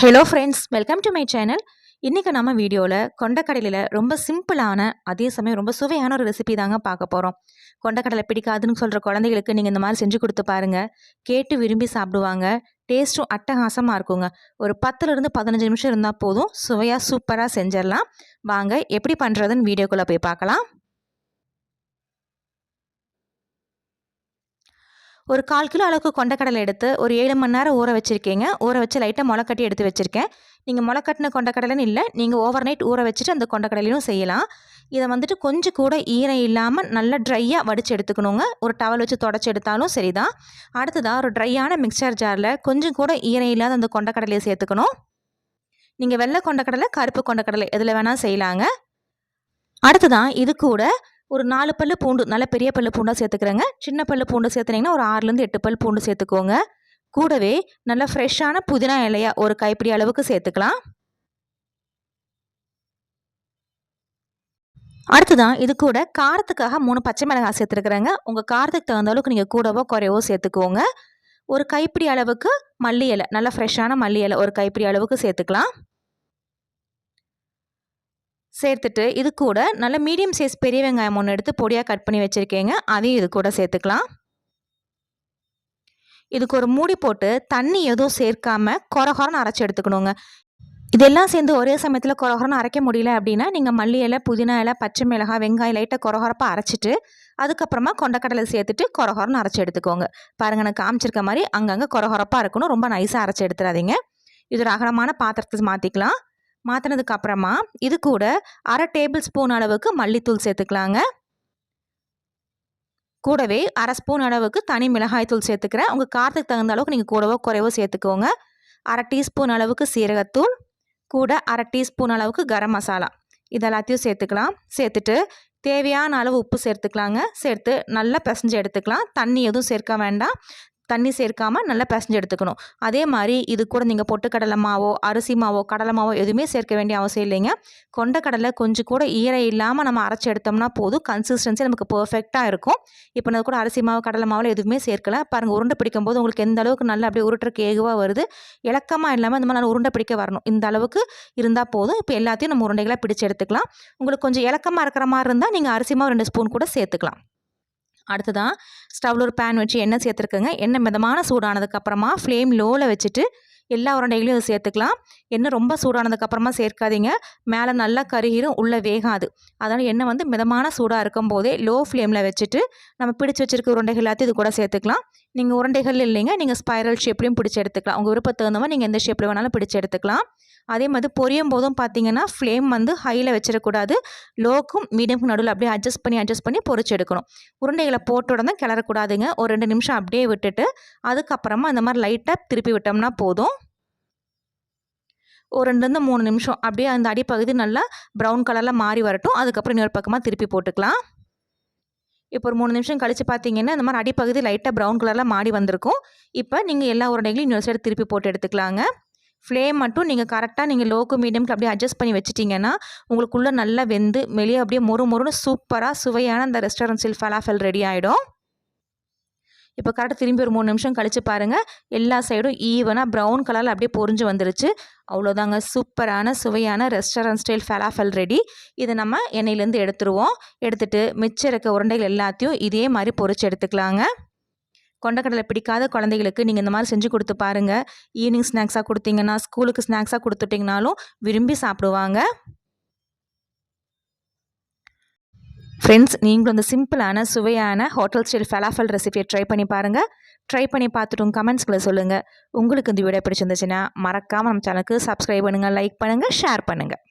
Hello friends welcome to my channel இன்றைக்கி நம்ம வீடியோவில் கொண்டக்கடலையில் ரொம்ப சிம்பிளான அதே சமயம் ரொம்ப சுவையான ஒரு ரெசிபி தாங்க பார்க்க போகிறோம் கொண்டக்கடலை பிடிக்காதுன்னு சொல்கிற குழந்தைகளுக்கு நீங்கள் இந்த மாதிரி செஞ்சு கொடுத்து பாருங்கள் கேட்டு விரும்பி சாப்பிடுவாங்க. டேஸ்ட்டும் அட்டகாசமாக இருக்குங்க. ஒரு பத்துலேருந்து பதினஞ்சு நிமிஷம் இருந்தால் போதும். சுவையாக சூப்பராக செஞ்சிடலாம். வாங்க எப்படி பண்ணுறதுன்னு வீடியோக்குள்ளே போய் பார்க்கலாம். ஒரு கால் கிலோ அளவுக்கு கொண்டக்கடலை எடுத்து ஒரு ஏழு மணி நேரம் ஊற வச்சுருக்கீங்க. ஊற வச்சு லைட்டாக முளைக்கட்டி எடுத்து வச்சுருக்கேன். நீங்கள் முளைக்கட்டின கொண்டக்கடலைன்னு இல்லை நீங்கள் ஓவர் நைட் ஊற வச்சுட்டு அந்த கொண்டக்கடலையும் செய்யலாம். இதை வந்துட்டு கொஞ்சம் கூட ஈரம் இல்லாமல் நல்லா ட்ரையாக வடித்து எடுத்துக்கணுங்க. ஒரு டவல் வச்சு தொடச்சி எடுத்தாலும் சரி தான் அடுத்ததாக ஒரு ட்ரையான மிக்சர் ஜாரில் கொஞ்சம் கூட ஈரம் இல்லாத அந்த கொண்டக்கடலையை சேர்த்துக்கணும். நீங்கள் வெள்ளை கொண்டக்கடலை கருப்பு கொண்டக்கடலை எதில் வேணால் செய்யலாங்க. அடுத்ததான் இது கூட ஒரு நாலு பல்லு பூண்டு நல்ல பெரிய பல்லு பூண்டாக சேர்த்துக்கிறேங்க. சின்ன பல்லு பூண்டு சேர்த்துனீங்கன்னா ஒரு ஆறுலேருந்து எட்டு பல் பூண்டு சேர்த்துக்கோங்க. கூடவே நல்ல ஃப்ரெஷ்ஷான புதினா இலையா ஒரு கைப்பிடி அளவுக்கு சேர்த்துக்கலாம். அடுத்ததான் இது கூட காரத்துக்காக மூணு பச்சை மிளகாய் சேர்த்துருக்குறேங்க. உங்கள் காரத்துக்கு தகுந்த அளவுக்கு நீங்கள் கூடவோ குறையவோ சேர்த்துக்கோங்க. ஒரு கைப்பிடி அளவுக்கு மல்லி இலை நல்லா ஃப்ரெஷ்ஷான மல்லி இலை ஒரு கைப்பிடி அளவுக்கு சேர்த்துக்கலாம். சேர்த்துட்டு இது கூட நல்ல மீடியம் சைஸ் பெரிய வெங்காயம் ஒன்று எடுத்து பொடியாக கட் பண்ணி வச்சுருக்கேங்க. அதையும் இது கூட சேர்த்துக்கலாம். இதுக்கு ஒரு மூடி போட்டு தண்ணி எதுவும் சேர்க்காம கொரகொரன்னு அரைச்சி எடுத்துக்கணுங்க. இதெல்லாம் சேர்ந்து ஒரே சமயத்தில் கொரகொரன்னு அரைக்க முடியல அப்படின்னா நீங்கள் மல்லி இலை புதினா இலை பச்சை மிளகாய் வெங்காயம் லைட்டாக கொரகொரப்பாக அரைச்சிட்டு அதுக்கப்புறமா கொண்டக்கடலை சேர்த்துட்டு கொரகொரன்னு அரைச்சி எடுத்துக்கோங்க. பாருங்கள் நான் காமிச்சிருக்க மாதிரி அங்கங்கே கொரகொரப்பாக இருக்கணும். ரொம்ப நைஸாக அரைச்சி எடுத்துடாதீங்க இது ஒரு அகலமான பாத்திரத்தை மாற்றிக்கலாம் மாற்றினதுக்கு அப்புறமா இது கூட அரை டேபிள் ஸ்பூன் அளவுக்கு மல்லித்தூள் சேர்த்துக்கலாங்க. கூடவே அரை ஸ்பூன் அளவுக்கு தனி மிளகாய் தூள் சேர்த்துக்கிறேன். உங்கள் காரத்துக்கு தகுந்த அளவுக்கு நீங்கள் கூடவோ குறைவோ சேர்த்துக்கோங்க. அரை டீஸ்பூன் அளவுக்கு சீரகத்தூள் கூட அரை டீஸ்பூன் அளவுக்கு கரம் மசாலா. இதெல்லாத்தையும் சேர்த்துக்கலாம். சேர்த்துட்டு தேவையான அளவு உப்பு சேர்த்துக்கலாங்க. சேர்த்து நல்லா பிசைஞ்சு எடுத்துக்கலாம். தண்ணி எதுவும் சேர்க்க வேண்டாம். தண்ணி சேர்க்காமல் நல்லா பிசைஞ்சு எடுத்துக்கணும். அதே மாதிரி இது கூட நீங்கள் பொட்டுக்கடலை மாவோ அரிசி மாவோ கடலை மாவோ எதுவுமே சேர்க்க வேண்டிய அவசியம் இல்லைங்க. கொண்டக்கடலை கொஞ்சம் கூட ஈர இல்லாமல் நம்ம அரைச்சி எடுத்தோம்னா போதும். கன்சிஸ்டன்சி நமக்கு பர்ஃபெக்டாக இருக்கும். இப்போ நான் கூட அரிசி மாவு கடலை மாவில் எதுவுமே சேர்க்கல. பாருங்கள் உருண்டை பிடிக்கும் போது உங்களுக்கு எந்த அளவுக்கு நல்லா அப்படியே உருட்டுறக்கு ஏகுவாக வருது. இலக்கமாக இல்லாமல் இந்த மாதிரி நல்லா உருண்டை பிடிக்க வரணும். இந்த அளவுக்கு இருந்தால் போதும். இப்போ எல்லாத்தையும் நம்ம உருண்டைகளாக பிடிச்சி எடுத்துக்கலாம். உங்களுக்கு கொஞ்சம் இலக்கமாக இருக்கிற மாதிரி இருந்தால் நீங்கள் அரிசி மாவு ரெண்டு ஸ்பூன் கூட சேர்த்துக்கலாம். அடுத்ததான் ஸ்டவ்வில் ஒரு பேன் வச்சு எண்ணெய் சேர்த்துருக்குங்க. எண்ணெய் மிதமான சூடானதுக்கப்புறமா ஃப்ளேம் லோவில் வச்சுட்டு எல்லா உருண்டைகளையும் அதை சேர்த்துக்கலாம். எண்ணெய் ரொம்ப சூடானதுக்கப்புறமா சேர்க்காதீங்க. மேலே நல்லா கருகிரும் உள்ளே வேகாது. அதனால் எண்ணெய் வந்து மிதமான சூடாக இருக்கும் போதே லோ ஃப்ளேமில் வச்சுட்டு நம்ம பிடிச்சி வச்சுருக்க உருண்டைகள் எல்லாத்தையும் இது கூட சேர்த்துக்கலாம். நீங்கள் உருண்டைகள் இல்லைங்க. நீங்கள் ஸ்பைரல் ஷேப்லேயும் பிடிச்சி எடுத்துக்கலாம். உங்கள் விருப்பத்துக்கு தகுந்த மாதிரி நீங்கள் எந்த ஷேப்பில் வேணாலும் பிடிச்சி எடுத்துக்கலாம். அதே மாதிரி பொரியும் போதும் பார்த்தீங்கன்னா ஃப்ளேம் வந்து ஹையில் வச்சிடக்கூடாது. லோக்கும் மீடியமுக்கும் நடுவில் அப்படியே அட்ஜஸ்ட் பண்ணி அட்ஜஸ்ட் பண்ணி பொறிச்சு எடுக்கணும். உருண்டைகளை போட்ட உடனே கிளறக்கூடாதுங்க. ஒரு ரெண்டு நிமிஷம் அப்படியே விட்டுட்டு அதுக்கப்புறமா அந்த மாதிரி லைட்டாக திருப்பி விட்டோம்னா போதும். ஒரு ரெண்டுலேருந்து மூணு நிமிஷம் அப்படியே அந்த அடிப்பகுதி நல்லா ப்ரௌன் கலரில் மாறி வரட்டும். அதுக்கப்புறம் இன்னொரு பக்கமாக திருப்பி போட்டுக்கலாம். இப்போ ஒரு மூணு நிமிஷம் கழித்து பார்த்தீங்கன்னா இந்த மாதிரி அடிப்பகுதி லைட்டாக ப்ரௌன் கலரில் மாடி வந்திருக்கும். இப்போ நீங்கள் எல்லா உருண்டைகளையும் இன்னொரு சைடு திருப்பி போட்டு எடுத்துக்கலாங்க. ஃப்ளேம் மட்டும் நீங்கள் கரெக்டாக நீங்கள் லோக்கு மீடியம்க்கு அப்படியே அட்ஜஸ்ட் பண்ணி வச்சிட்டிங்கன்னா உங்களுக்குள்ளே நல்லா வெந்து வெளியே அப்படியே மொறு மொறுன்னு சூப்பராக சுவையான அந்த ரெஸ்டாரண்ட் சில் ஃபலாஃபல் ரெடி ஆகிடும் இப்போ கரெக்டாக திரும்பி ஒரு மூணு நிமிஷம் கழித்து பாருங்கள் எல்லா சைடும் ஈவனாக ப்ரௌன் கலரில் அப்படியே பொறிஞ்சு வந்துருச்சு. அவ்வளோதாங்க சூப்பரான சுவையான ரெஸ்டாரண்ட் ஸ்டைல் ஃபலாஃபல் ரெடி இதை நம்ம எண்ணெயிலேருந்து எடுத்துருவோம். எடுத்துகிட்டு மிச்சம் இருக்க உருண்டைகள் எல்லாத்தையும் இதே மாதிரி பொறிச்சு எடுத்துக்கலாங்க. கொண்டக்கடலை பிடிக்காத குழந்தைகளுக்கு நீங்கள் இந்த மாதிரி செஞ்சு கொடுத்து பாருங்கள் ஈவினிங் ஸ்நாக்ஸாக கொடுத்தீங்கன்னா ஸ்கூலுக்கு ஸ்நாக்ஸாக கொடுத்துட்டிங்கனாலும் விரும்பி சாப்பிடுவாங்க. ஃப்ரெண்ட்ஸ் நீங்களும் இந்த சிம்பிளான சுவையான ஹோட்டல் ஸ்டைல் ஃபலாஃபல் ரெசிபியை ட்ரை பண்ணி பாருங்கள் ட்ரை பண்ணி பார்த்துட்டு உங்கள் கமெண்ட்ஸ்களை சொல்லுங்கள் உங்களுக்கு இந்த வீடியோ பிடிச்சிருந்துச்சுன்னா மறக்காமல் நம்ம சேனலுக்கு சப்ஸ்கிரைப் பண்ணுங்கள் லைக் பண்ணுங்கள் ஷேர் பண்ணுங்கள்